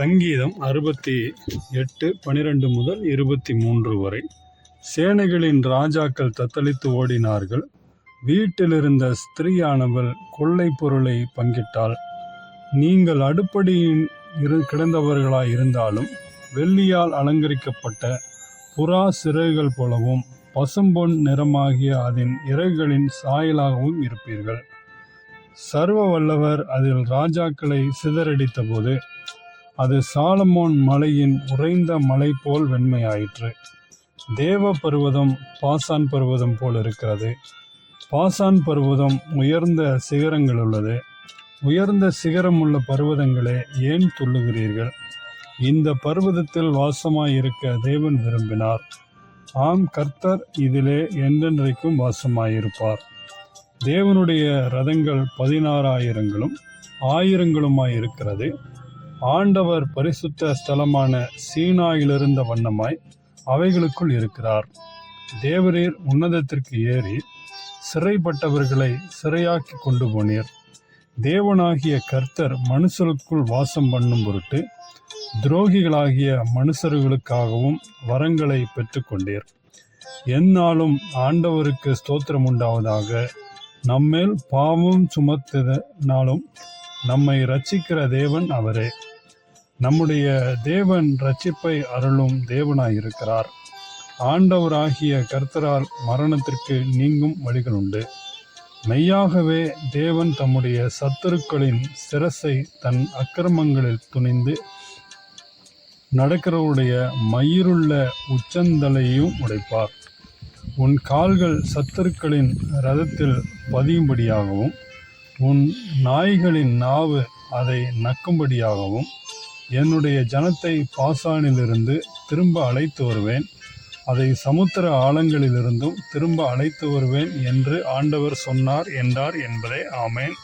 சங்கீதம் அறுபத்தி எட்டு பனிரெண்டு முதல் இருபத்தி மூன்று வரை. சேனைகளின் ராஜாக்கள் தத்தளித்து ஓடினார்கள். வீட்டிலிருந்த ஸ்திரீயானவள் கொள்ளை பொருளை பங்கிட்டாள். நீங்கள் அடுப்படியின் இரு கிடந்தவர்களாய் இருந்தாலும் வெள்ளியால் அலங்கரிக்கப்பட்ட புறா சிறகுகள் போலவும் பசும்பொன் நிறமாகிய அதன் இறகுகளின் சாயலாகவும் இருப்பீர்கள். சர்வ வல்லவர் அதில் ராஜாக்களை சிதறடித்த போது அது சாலமோன் மலையின் உறைந்த மலை போல் வெண்மையாயிற்று. தேவ பர்வதம் பாசான் பர்வதம் போல் இருக்கிறது பாசான் பர்வதம் உயர்ந்த சிகரங்கள் உள்ளது உயர்ந்த சிகரம் உள்ள பர்வதங்களே ஏன் துள்ளுகிறீர்கள்? இந்த பர்வதத்தில் வாசமாயிருக்க தேவன் விரும்பினார். ஆம் கர்த்தர் இதிலே என்றென்றைக்கும் வாசமாயிருப்பார். தேவனுடைய ரதங்கள் பதினாறாயிரங்களும் ஆயிரங்களுமாயிருக்கிறது. ஆண்டவர் பரிசுத்த ஸ்தலமான சீனாயிலிருந்த வண்ணமாய் அவைகளுக்குள் இருக்கிறார். தேவரீர் உன்னதத்திற்கு ஏறி சிறைப்பட்டவர்களை சிறையாக்கி கொண்டு போனீர். தேவனாகிய கர்த்தர் மனுஷருக்குள் வாசம் பண்ணும் பொருட்டு துரோகிகளாகிய மனுஷர்களுக்காகவும் வரங்களை பெற்றுக்கொண்டீர் எந்நாளும் ஆண்டவருக்கு ஸ்தோத்திரம் உண்டாவதாக. நம்மேல் பாவம் சுமத்தினாலும் நம்மை ரட்சிக்கிற தேவன் அவரே. நம்முடைய தேவன் ரட்சிப்பை அருளும் தேவனாயிருக்கிறார். ஆண்டவராகிய கர்த்தரால் மரணத்திற்கு நீங்கும் வழிகள் உண்டு. மெய்யாகவே தேவன் தம்முடைய சத்துருக்களின் சிரசை தன் அக்கிரமங்களில் துணிந்து நடக்கிறவருடைய மயிருள்ள உச்சந்தலையும் உடைப்பார். உன் கால்கள் சத்துருக்களின் ரதத்தில் பதியும்படியாகவும் உன் நாய்களின் நாவு அதை நக்கும்படியாகவும் என்னுடைய ஜனத்தை பாசானிலிருந்து திரும்ப அழைத்து வருவேன். அதை சமுத்திர ஆழங்களிலிருந்தும் திரும்ப அழைத்து வருவேன் என்று ஆண்டவர் சொன்னார் என்றார் என்பதே ஆமேன்.